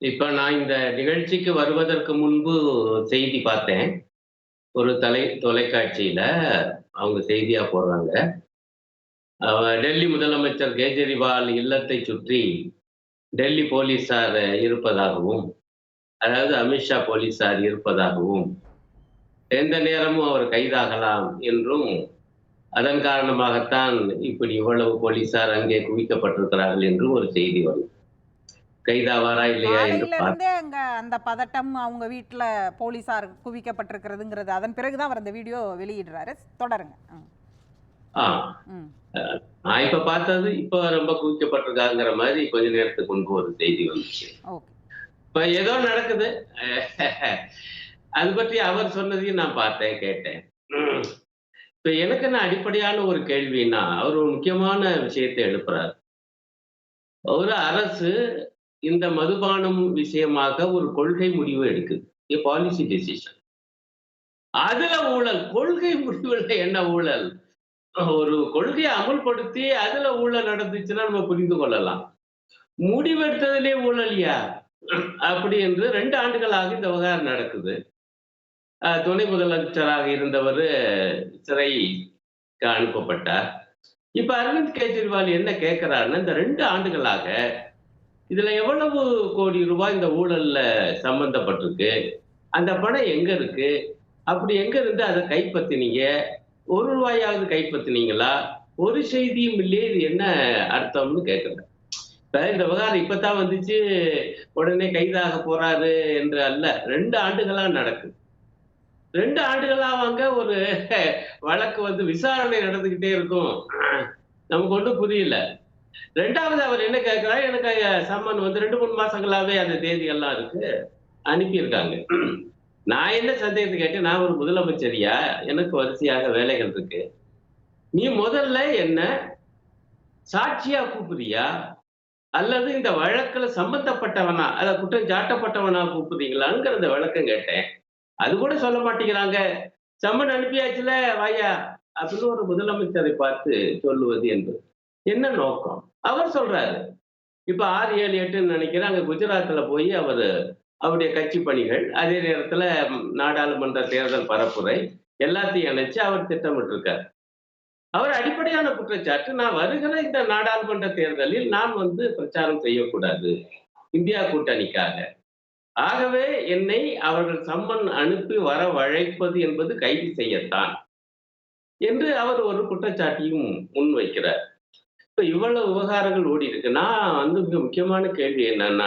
இப்ப நான் இந்த நிகழ்ச்சிக்கு வருவதற்கு முன்பு செய்தி பார்த்தேன். ஒரு தலை தொலைக்காட்சியில அவங்க செய்தியா போடுறாங்க. டெல்லி முதலமைச்சர் கேஜரிவால் இல்லத்தை சுற்றி டெல்லி போலீசார் இருப்பதாகவும், அதாவது அமித்ஷா போலீசார் இருப்பதாகவும், எந்த நேரமும் அவர் கைதாகலாம் என்றும், அதன் காரணமாகத்தான் இப்படி இவ்வளவு போலீசார் அங்கே குவிக்கப்பட்டிருக்கிறார்கள் என்றும் ஒரு செய்தி வரும். கைதாவாரா இல்லையா என்று அங்க அந்த பதட்டம் அவங்க வீட்ல போலீசார் குவிக்கப்பட்டிருக்கிறதுங்கிறது அதன் பிறகுதான் அவர் அந்த வீடியோ வெளியிடுறாரு தொடருங்க. நான் இப்ப பார்த்தது இப்ப ரொம்ப குவிக்கப்பட்டிருக்காங்கிற மாதிரி கொஞ்ச நேரத்துக்கு முன்பு ஒரு செய்தி வந்துச்சு. இப்ப ஏதோ நடக்குது. அது பற்றி அவர் சொன்னதையும் நான் பார்த்தேன், கேட்டேன். இப்ப எனக்கு என்ன அடிப்படையான ஒரு கேள்வின்னா, அவர் ஒரு முக்கியமான விஷயத்தை எழுப்புறார். ஒரு அரசு இந்த மதுபானம் விஷயமாக ஒரு கொள்கை முடிவு எடுக்குது. Policy decision. அதுல ஊழல். கொள்கை முடிவுல என்ன ஊழல்? ஒரு கொள்கையை அமுல்படுத்தி அதுல ஊழல் நடந்துச்சுன்னா நம்ம புரிந்து கொள்ளலாம். முடிவெடுத்ததிலே ஊழல்யா? அப்படி என்று ரெண்டு ஆண்டுகளாக இந்த விவகாரம் நடக்குது. துணை முதலமைச்சராக இருந்தவர் சிறைக்கு அனுப்பப்பட்டார். இப்ப அரவிந்த் கெஜ்ரிவால் என்ன கேட்கிறாருன்னு இந்த ரெண்டு ஆண்டுகளாக இதுல எவ்வளவு கோடி ரூபாய் இந்த ஊழல்ல சம்பந்தப்பட்டிருக்கு? அந்த பணம் எங்க இருக்கு? அப்படி எங்க இருந்து அத கைப்பத்தினீங்க? ரூ. 1 கைப்பத்தினீங்களா? ஒரு செய்தியும் இல்லையே இது என்ன அர்த்தம்னு கேட்கிறேன். இப்ப இந்த விவகாரம் இப்பதான் வந்துச்சு, உடனே கைதாக போறாரு என்று அல்ல. ரெண்டு ஆண்டுகளா நடக்குது. 2 ஆண்டுகளாவாங்க ஒரு வழக்கு வந்து விசாரணை நடந்துகிட்டே இருக்கும். நமக்கு ஒன்றும் புரியல. ரெண்டாவது அவர் என்ன கேட்கிறார், எனக்கு சம்மன் வந்து 2, 3 மாசங்களாவே அந்த தேதியெல்லாம் இருக்கு. அனுப்பியிருக்காங்க. நான் என்ன சந்தேகத்தை கேட்டேன், நான் ஒரு முதலமைச்சரியா எனக்கு வரிசையாக வேலைகள் இருக்கு. நீ முதல்ல என்ன சாட்சியா கூப்பிடுறியா? அல்லது இந்த வழக்குல சம்பந்தப்பட்டவனா, அத குற்றம் சாட்டப்பட்டவனா கூப்பிடுறீங்களாங்கிற அந்த விளக்கம் கேட்டேன். அது கூட சொல்ல மாட்டேங்கிறாங்க. சம்மன் அனுப்பியாச்சுல வாயா, அப்படின்னு ஒரு முதலமைச்சரை பார்த்து சொல்லுவது என்று. என்ன நோக்கம்? அவர் சொல்றாரு. இப்ப 6, 7, 8ன்னு நினைக்கிறேன். அங்க குஜராத்ல போய் அவரு அவருடைய கட்சி பணிகள், அதே நேரத்துல நாடாளுமன்ற தேர்தல் பரப்புரை எல்லாத்தையும் இணைச்சு அவர் திட்டமிட்டு இருக்கார் அவர் அடிப்படையான குற்றச்சாட்டு, நான் வருகிற இந்த நாடாளுமன்ற தேர்தலில் நான் வந்து பிரச்சாரம் செய்யக்கூடாது. இந்தியா கூட்டணிக்காக. ஆகவே என்னை அவர்கள் சம்மன் அனுப்பி வர வழைப்பது என்பது கைது செய்யத்தான். என்று அவர் ஒரு குற்றச்சாட்டையும் முன்வைக்கிறார். இப்ப இவ்வளவு விவகாரங்கள் ஓடியிருக்கு. நான் வந்து மிக முக்கியமான கேள்வி என்னன்னா,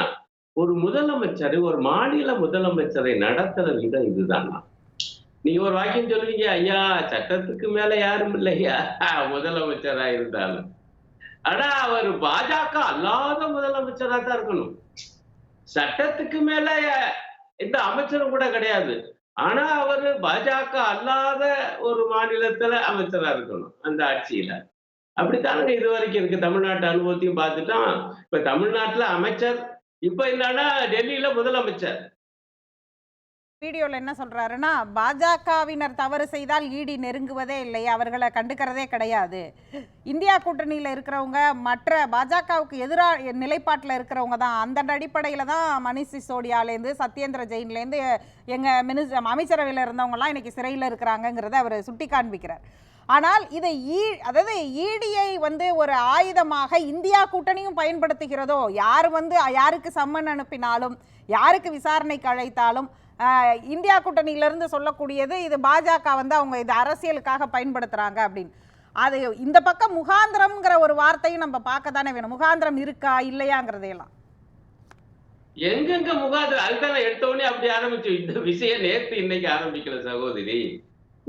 ஒரு முதலமைச்சர் ஒரு மாநில முதலமைச்சரை நடத்துற விதம் இதுதானா? நீங்க ஒரு வாக்கியம் சொல்லுவீங்க, ஐயா சட்டத்துக்கு மேல யாரும் இல்லையா முதலமைச்சரா இருந்தாலும். ஆனா அவர் பாஜக அல்லாத முதலமைச்சரா தான் இருக்கணும். சட்டத்துக்கு மேல எந்த அமைச்சரும் கூட கிடையாது. ஆனா அவரு பாஜக அல்லாத ஒரு மாநிலத்துல அமைச்சரா இருக்கணும். அந்த ஆட்சியில. அப்படித்தானுங்க இது வரைக்கும் இருக்கு. தமிழ்நாட்டு அனுபவத்தையும் பார்த்துட்டோம். இப்ப தமிழ்நாட்டுல அமைச்சர், இப்ப என்னன்னா டெல்லியில முதலமைச்சர். வீடியோவில் என்ன சொல்றாருன்னா, பாஜகவினர் தவறு செய்தால் ஈடி நெருங்குவதே இல்லை. அவர்களை கண்டுக்கிறதே கிடையாது. இந்தியா கூட்டணியில் இருக்கிறவங்க மற்ற பாஜகவுக்கு எதிராக நிலைப்பாட்டில் இருக்கிறவங்க தான். அந்த அடிப்படையில் தான் மணிஷ் சிசோடியாலேருந்து, சத்யேந்திர ஜெயின்லேருந்து எங்கள் மினிஸ் அமைச்சரவையில் இருந்தவங்கலாம் இன்னைக்கு சிறையில் இருக்கிறாங்கங்கிறத அவர் சுட்டி காண்பிக்கிறார். ஆனால் இதை ஈ அதாவது ஈடியை வந்து ஒரு ஆயுதமாக இந்தியா கூட்டணியும் பயன்படுத்துகிறதோ, யார் வந்து யாருக்கு சம்மன் அனுப்பினாலும், யாருக்கு விசாரணைக்கு அழைத்தாலும், இந்தியா கூட்டணியிலிருந்து சொல்லக்கூடியது இது பாஜக வந்து அவங்க இது அரசியலுக்காக பயன்படுத்துறாங்க அப்படின்னு. அது இந்த பக்கம் முகாந்திரம்ங்கிற ஒரு வார்த்தையும் நம்ம பார்க்க தானே வேணும். முகாந்திரம் இருக்கா, இல்லையாங்கிறதையெல்லாம். எங்கெங்க முகாந்திரம்? அதுதான் எடுத்த உடனே அப்படி ஆரம்பிச்சு இந்த விஷயம் நேற்று இன்னைக்கு ஆரம்பிக்கல சகோதரி.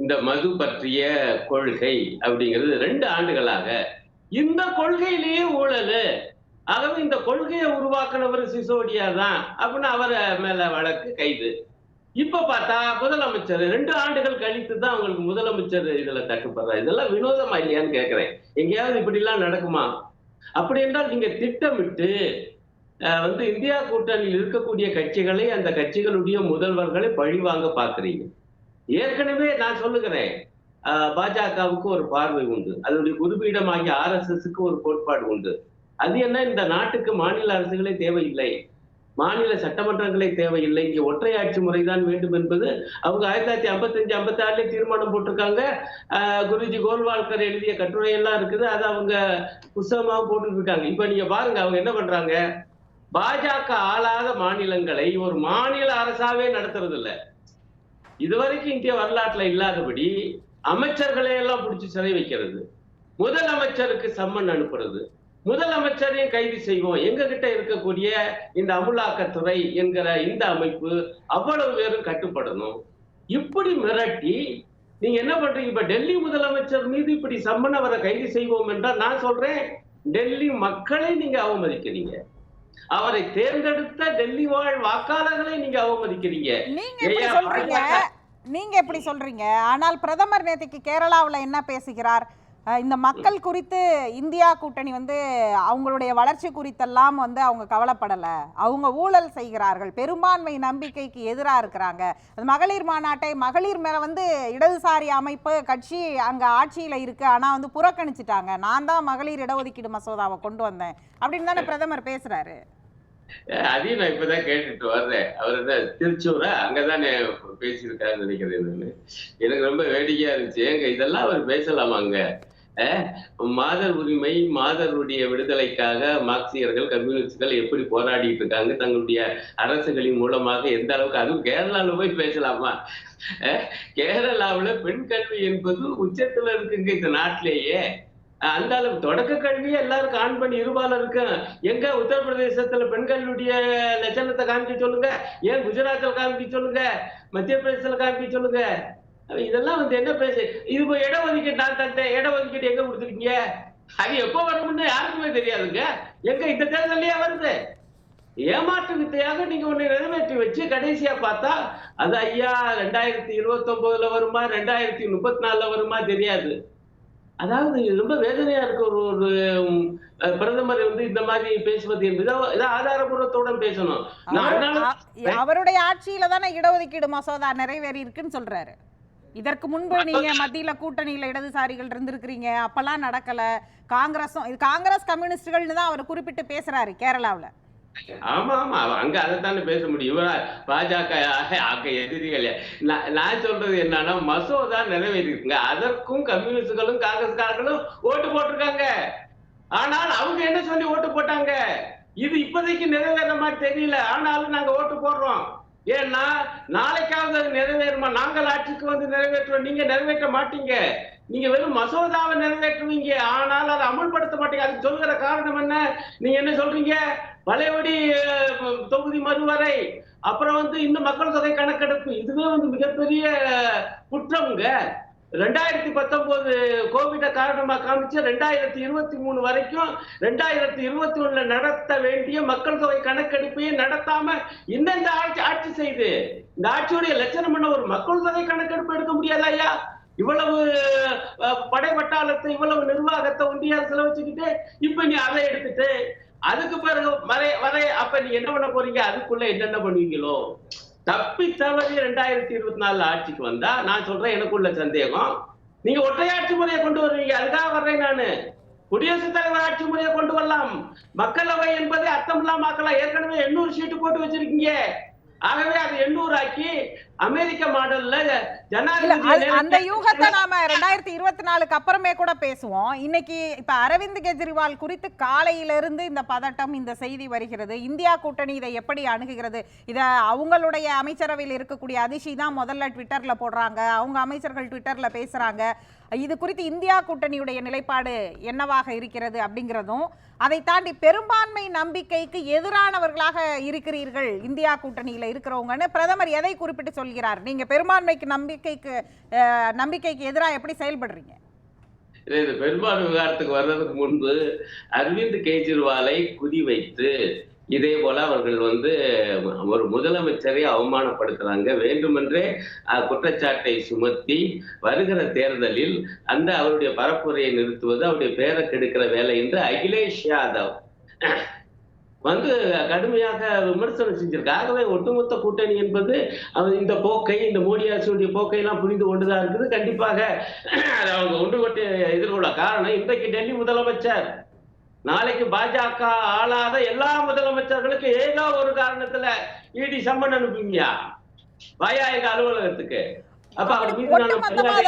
இந்த மது பற்றிய கொள்கை அப்படிங்கிறது ரெண்டு ஆண்டுகளாக இந்த கொள்கையிலேயே ஊழலு. ஆகவே இந்த கொள்கையை உருவாக்குனவர் சிசோடியா தான். அப்படின்னு அவரை மேல வழக்கு, கைது. இப்ப பார்த்தா முதலமைச்சர் ரெண்டு ஆண்டுகள் கழித்து தான் அவங்களுக்கு முதலமைச்சர் இதுல தட்டுப்படுறா இதெல்லாம் வினோதமா இல்லையான்னு கேட்கிறேன். எங்கேயாவது இப்படி எல்லாம் நடக்குமா? அப்படி என்றால் நீங்க திட்டமிட்டு வந்து இந்தியா கூட்டணியில் இருக்கக்கூடிய கட்சிகளை, அந்த கட்சிகளுடைய முதல்வர்களை பழிவாங்க பாக்குறீங்க ஏற்கனவே நான் சொல்லுகிறேன். பாஜகவுக்கு ஒரு பார்வை உண்டு. அதனுடைய குருபீடமாகிய ஆர்எஸ்எஸ்க்கு ஒரு கோட்பாடு உண்டு. அது என்ன இந்த நாட்டுக்கு மாநில அரசுகளே தேவையில்லை. மாநில சட்டமன்றங்களே தேவையில்லை இங்கே ஒற்றை ஆட்சி முறைதான் வேண்டும் என்பது அவங்க ஆயிரத்தி தொள்ளாயிரத்தி ஐம்பத்தஞ்சு ஐம்பத்தி ஆறுலேயே தீர்மானம் போட்டிருக்காங்க குருஜி கோல்வால்கர் எழுதிய கட்டுரையெல்லாம் இருக்குது அதை அவங்க புஸ்தகமாக போட்டுட்டு இருக்காங்க நீங்கள் நீங்க பாருங்க அவங்க என்ன பண்றாங்க பாஜக ஆளாத மாநிலங்களை ஒரு மாநில அரசாவே நடத்துறது இல்லை இதுவரைக்கும் இந்திய வரலாற்றுல இல்லாதபடி அமைச்சர்களை எல்லாம் பிடிச்சி சிறை வைக்கிறது. முதலமைச்சருக்கு சம்மன் அனுப்புறது. முதலமைச்சரையும் கைது செய்வோம். எங்க கிட்ட இருக்கக்கூடிய இந்த அமுலாக்கத்துறை என்கிற இந்த அமைப்பு அவ்வளவு பேரும் கட்டுப்படணும். இப்படி மிரட்டி நீங்க என்ன பண்றீங்க? இப்ப டெல்லி முதலமைச்சர் மீது இப்படி சம்மன் அவரை கைது செய்வோம் என்றால் நான் சொல்றேன் டெல்லி மக்களை நீங்க அவமதிக்கிறீங்க. அவரை தேர்ந்தெடுத்த டெல்லி வாழ் வாக்காளர்களை நீங்க அவமதிக்கிறீங்க. நீங்க சொல்றீங்க? நீங்க எப்படி சொல்றீங்க? ஆனால் பிரதமர் நேற்றுக்கு கேரளாவுல என்ன பேசுகிறார்? இந்த மக்கள் குறித்து இந்தியா கூட்டணி வந்து அவங்களுடைய வளர்ச்சி குறித்தெல்லாம் வந்து அவங்க கவலைப்படல. அவங்க ஊழல் செய்கிறார்கள். பெரும்பான்மை நம்பிக்கைக்கு எதிராக இருக்கிறாங்க. அது மகளிர் மாநாட்டை மகளிர் மேல வந்து இடதுசாரி அமைப்பு கட்சி அங்க ஆட்சியில இருக்கு. ஆனா வந்து புறக்கணிச்சிட்டாங்க. நான் தான் மகளிர் இடஒதுக்கீடு மசோதாவை கொண்டு வந்தேன். அப்படின்னு தானே பிரதமர் பேசுறாரு. அதையும் நான் இப்பதான் கேட்டுட்டு வர்றேன். அவர் என்ன திருச்சூரா? அங்கதானே பேசியிருக்காருன்னு நினைக்கிறேன் எனக்கு ரொம்ப வேடிக்கையா இருந்துச்சு. எங்க இதெல்லாம் அவர் பேசலாமா அங்க? மாதர் உரிமை மாதருடைய விடுதலைக்காக மார்க்சியர்கள் கம்யூனிஸ்டுகள் எப்படி போராடிட்டு இருக்காங்க தங்களுடைய அரசுகளின் மூலமாக எந்த அளவுக்கு அதுவும் கேரளால போய் பேசலாமா? அஹ் கேரளாவுல பெண் கல்வி என்பது உச்சத்துல இருக்குங்க இந்த நாட்டிலேயே. அந்த அளவு தொடக்க கல்வியே எல்லாருக்கும் ஆன் பண்ணி இருபால இருக்கும் எங்க உத்தரப்பிரதேசத்துல பெண் கல்வியுடைய லட்சணத்தை காமிக்க சொல்லுங்க? ஏன் குஜராத்தில் காமிக்க சொல்லுங்க? மத்திய பிரதேசத்துல காமிக்க சொல்லுங்க? இதெல்லாம் வந்து என்ன பேசு இது இட ஒதுக்கீடு நான் தந்தேன் இட ஒதுக்கீடு எங்க கொடுத்துருக்கீங்க? அது எப்போ வரும்னு யாருக்குமே தெரியாதுங்க. எங்க இந்த தேர்தலையே வருது. ஏமாற்று வித்தையாக நீங்க ஒண்ணு நிறைவேற்றி வச்சு கடைசியா பார்த்தா அது ஐயா ரெண்டாயிரத்தி இருபத்தி ஒன்பதுல வருமா ரெண்டாயிரத்தி முப்பத்தி நாலுல வருமா தெரியாது. அதாவது ரொம்ப வேதனையா இருக்கு ஒரு ஒரு பிரதமர் வந்து இந்த மாதிரி பேசுவது என்பது ஆதாரபூர்வத்தோட பேசணும். அவருடைய ஆட்சியில தானே இடஒதுக்கீடு மசோதா நிறைவேறி இருக்குன்னு சொல்றாரு. இதற்கு முன்பு நீங்க மத்தியில கூட்டணியில இடதுசாரிகள் இருந்திருக்கிறீங்க. அப்பெல்லாம் நடக்கல. காங்கிரஸும் இது காங்கிரஸ் கம்யூனிஸ்டுகள்னு தான் அவர் குறிப்பிட்டு பேசுறாரு கேரளாவுல. ஆமா ஆமா. அங்க அதைத்தானே பேச முடியும். இவரா பாஜக எதிரிகள். நான் நான் சொல்றது என்னன்னா மசோதா நிறைவேறிருக்குங்க அதற்கும் கம்யூனிஸ்டுகளும் காங்கிரஸ்காரர்களும் ஓட்டு போட்டிருக்காங்க. ஆனால் அவங்க என்ன சொல்லி ஓட்டு போட்டாங்க? இது இப்போதைக்கு நிறைவேற மாதிரி தெரியல. ஆனாலும் நாங்க ஓட்டு போடுறோம். ஏன்னா நாளைக்காவது அது நிறைவேறுமா? நாங்கள் ஆட்சிக்கு வந்து நிறைவேற்றுவோம். நீங்க நிறைவேற்ற மாட்டீங்க. நீங்க வெறும் மசோதாவை நிறைவேற்றுவீங்க. ஆனால் அதை அமல்படுத்த மாட்டீங்க. அதுக்கு சொல்கிற காரணம் என்ன? நீங்க என்ன சொல்றீங்க? பழையபடி தொகுதி மறுவரை. அப்புறம் வந்து இன்னும் மக்கள் தொகை கணக்கெடுப்பு. இதுவே வந்து மிகப்பெரிய குற்றம்ங்க. ரெண்டாயிரத்தி பத்தொன்பது கோவிட காரணமா காமிச்சு ரெண்டாயிரத்தி இருபத்தி மூணு வரைக்கும் ரெண்டாயிரத்தி இருபத்தி ஒண்ணுல நடத்த வேண்டிய மக்கள் தொகை கணக்கெடுப்பையும் நடத்தாம இன்னும் இந்த ஆட்சி ஆட்சி செய்து இந்த ஆட்சியுடைய லட்சணம் என்ன? ஒரு மக்கள் தொகை கணக்கெடுப்பு எடுக்க முடியாதா ஐயா? இவ்வளவு படை பட்டாளத்தை இவ்வளவு நிர்வாகத்தை ஒன்றிய அரசுல வச்சுக்கிட்டு இப்ப நீ அதை எடுத்துட்டு அதுக்கு பிறகு வரை வரை அப்ப நீ என்ன பண்ண போறீங்க? அதுக்குள்ள என்னென்ன பண்ணுவீங்களோ? தப்பி தவறி ரெண்டாயிரத்தி இருபத்தி நாலுல ஆட்சிக்கு வந்தா நான் சொல்றேன் எனக்குள்ள சந்தேகம். நீங்க ஒற்றையாட்சி முறையை கொண்டு வருவீங்க. அதுக்காக வர்றேன் நானு. குடியரசுத் தலைவர் ஆட்சி முறையை கொண்டு வரலாம். மக்களவை என்பதை அர்த்தம் இல்லாம ஆக்கலாம். ஏற்கனவே எண்ணூறு சீட்டு போட்டு வச்சிருக்கீங்க. ஆகவே அது எண்ணூறு ஆக்கி அமெரிக்க மாடல்ல அந்த யூகத்தை நாம ரெண்டாயிரத்தி இருபத்தி நாலுக்கு அப்புறமே கூட பேசுவோம். இன்னைக்கு இப்ப அரவிந்த் கெஜ்ரிவால் குறித்து காலையில இருந்து இந்த பதட்டம் இந்த செய்தி வருகிறது. இந்தியா கூட்டணி இதை எப்படி அணுகுகிறது? இத அவங்களுடைய அமைச்சரவையில் இருக்கக்கூடிய அதிஷி தான் முதல்ல ட்விட்டர்ல போடுறாங்க. அவங்க அமைச்சர்கள் ட்விட்டர்ல பேசுறாங்க. இது குறித்து இந்தியா கூட்டணியுடைய நிலைப்பாடு என்னவாக இருக்கிறது அப்படிங்கிறதும் அதை தாண்டி பெரும்பான்மை நம்பிக்கைக்கு எதிரானவர்களாக இருக்கிறீர்கள் இந்தியா கூட்டணியில இருக்கிறவங்கன்னு பிரதமர் எதை குறிப்பிட்டு சொல்கிறார். நீங்க பெரும்பான்மைக்கு நம்பிக்கைக்கு நம்பிக்கைக்கு எதிராக எப்படி செயல்படுறீங்க? இல்ல, பெரும்பான்மை விவகாரத்துக்கு வர்றதுக்கு முன்பு அரவிந்த் கெஜ்ரிவாலை குதி வைத்து இதே போல அவர்கள் வந்து ஒரு முதலமைச்சரை அவமானப்படுத்துறாங்க. வேண்டுமென்றே குற்றச்சாட்டை சுமத்தி வருகிற தேர்தலில் அந்த அவருடைய பரப்புரையை நிறுத்துவது அவருடைய பேரை கெடுக்கிற வேலை என்று அகிலேஷ் யாதவ் வந்து கடுமையாக விமர்சனம் செஞ்சிருக்கு. ஆகவே ஒட்டுமொத்த கூட்டணி என்பது அவர் இந்த போக்கை இந்த மோடி அரசுடைய போக்கை எல்லாம் புரிந்து கொண்டுதான் இருக்குது. கண்டிப்பாக அவங்க ஒன்றுபட்டு எதிர்கொள்ள காரணம் இன்றைக்கு டெல்லி முதலமைச்சர் நாளைக்கு பாஜக ஆளாத எல்லா முதலமைச்சர்களுக்கும் ஏதோ ஒரு காரணத்துல இடி சம்மன் அனுப்புங்கயா பயா எங்க அலுவலகத்துக்கு.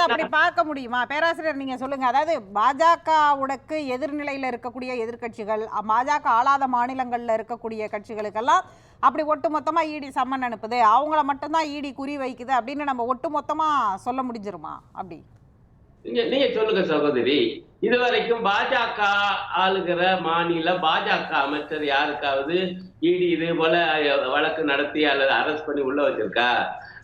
அப்படி பார்க்க முடியுமா? பேராசிரியர் நீங்க சொல்லுங்க. அதாவது பாஜகவுடக்கு எதிர்நிலையில இருக்கக்கூடிய எதிர்க்கட்சிகள் அ, பாஜக ஆளாத மாநிலங்கள்ல இருக்கக்கூடிய கட்சிகளுக்கெல்லாம் அப்படி ஒட்டுமொத்தமா ஈடி சம்மன் அனுப்புது. அவங்கள மட்டும்தான் ஈடி குறி வைக்குது அப்படின்னு நம்ம ஒட்டுமொத்தமா சொல்ல முடிஞ்சிருமா? அப்படி. நீங்க நீங்க சொல்லுங்க சகோதரி. இதுவரைக்கும் பாஜக ஆளுகிற மாநில பாஜக அமைச்சர் யாருக்காவது இடி இது போல வழக்கு நடத்தி அல்லது அரெஸ்ட் பண்ணி உள்ள வச்சிருக்கா?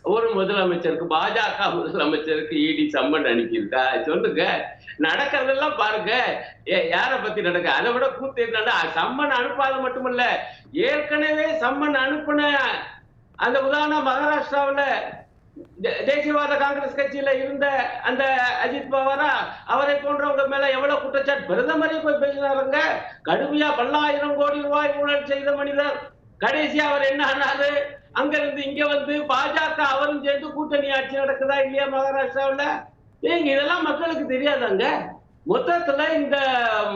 ஒரு முதலமைச்சருக்கு பாஜக முதலமைச்சருக்கு இடி சம்மன் அனுப்பியிருக்கா? சொல்லுங்க. நடக்கிறதெல்லாம் பாருங்க. ஏ- யார பத்தி நடக்க? அதை விட கூத்து என்னன்னா சம்மன் அனுப்பாத மட்டுமல்ல ஏற்கனவே சம்மன் அனுப்புன அந்த உதாரணம் மகாராஷ்டிராவுல தேசியவாத காங்கிரஸ் கட்சியில இருந்த அந்த அஜித் பவாரா அவரை போன்றவங்க மேல எவ்வளவு குற்றச்சாட்டு? பிரதமரே போய் பேசினாருங்க. கடுமையா பல்லாயிரம் கோடி ரூபாய் ஊழல் செய்த மனிதர். கடைசியா அவர் என்ன ஆனாரு? அங்க இருந்து இங்க வந்து பாஜக அவரும் சேர்ந்து கூட்டணி ஆட்சி நடக்குதா இல்லையா மகாராஷ்டிராவுல? ஏங்க இதெல்லாம் மக்களுக்கு தெரியாதாங்க? மொத்தத்துல இந்த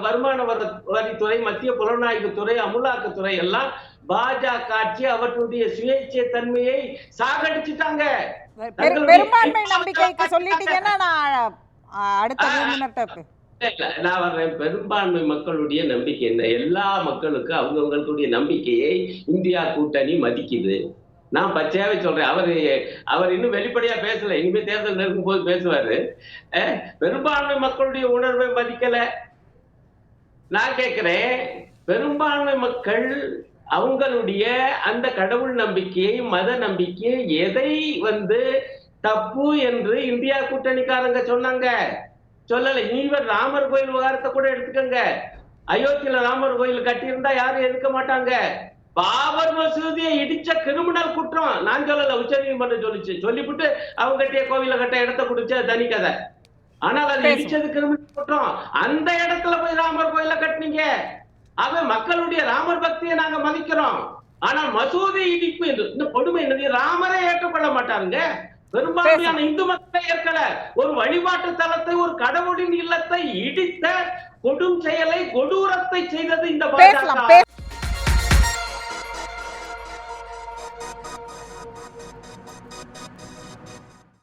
வருமான வர- வரித்துறை மத்திய புலனாய்வு துறை அமுலாக்கத்துறை எல்லாம் பாஜக ஆட்சி அவற்றுடைய சுயேட்சை தன்மையை சாகடிச்சிட்டாங்க. பெரும்பான்மை நம்பிக்கைக்கு சொல்லிட்டீங்கன்னா நான் அடுத்த நான் வர்றேன். பெரும்பான்மை மக்களுடைய நம்பிக்கை என்ன? எல்லா மக்களுக்கும் அவங்கவுங்களுடைய நம்பிக்கையை இந்தியா கூட்டணி மதிக்குது. நான் பச்சையாவே சொல்றேன். அவரு அவர் இன்னும் வெளிப்படையா பேசல. இனிமே தேர்தல் நெருங்கும் போது பேசுவாரு. அஹ், பெரும்பான்மை மக்களுடைய உணர்வை மதிக்கல. நான் கேட்கிறேன் பெரும்பான்மை மக்கள் அவங்களுடைய அந்த கடவுள் நம்பிக்கையை மத நம்பிக்கையை எதை வந்து தப்பு என்று இந்தியா கூட்டணிக்காரங்க சொன்னாங்க? சொல்லல. ஈவன் ராமர் கோயில் விவகாரத்தை கூட எடுத்துக்கங்க. அயோத்தியில ராமர் கோயில் கட்டியிருந்தா யாரும் எதிர்க்க மாட்டாங்க. பாபர் மசூதியை இடிச்ச கிரிமினல் குற்றம். நான் சொல்லல உச்ச நீதிமன்றம் சொல்லிச்சு. சொல்லிவிட்டு அவங்க கட்டிய கோவில கட்ட இடத்த குடிச்ச தனி கதை ஆனால் அது. இடிச்சது கிரிமினல் குற்றம். அந்த இடத்துல போய் ராமர் கோயில கட்டினீங்க. ஆக மக்களுடைய ராமர் பக்தியை நாங்க மதிக்கிறோம். ஆனால் மசூதி இடிப்பு இந்த கொடுமை என்னது? ராமரை ஏற்றுக்கொள்ள மாட்டாருங்க. பெரும்பான்மையான இந்து மக்களை ஏற்கல. ஒரு வழிபாட்டு தலத்தை ஒரு கடவுளின் இல்லத்தை இடித்த கொடும் செயலை கொடூரத்தை செய்தது இந்த பாஜக.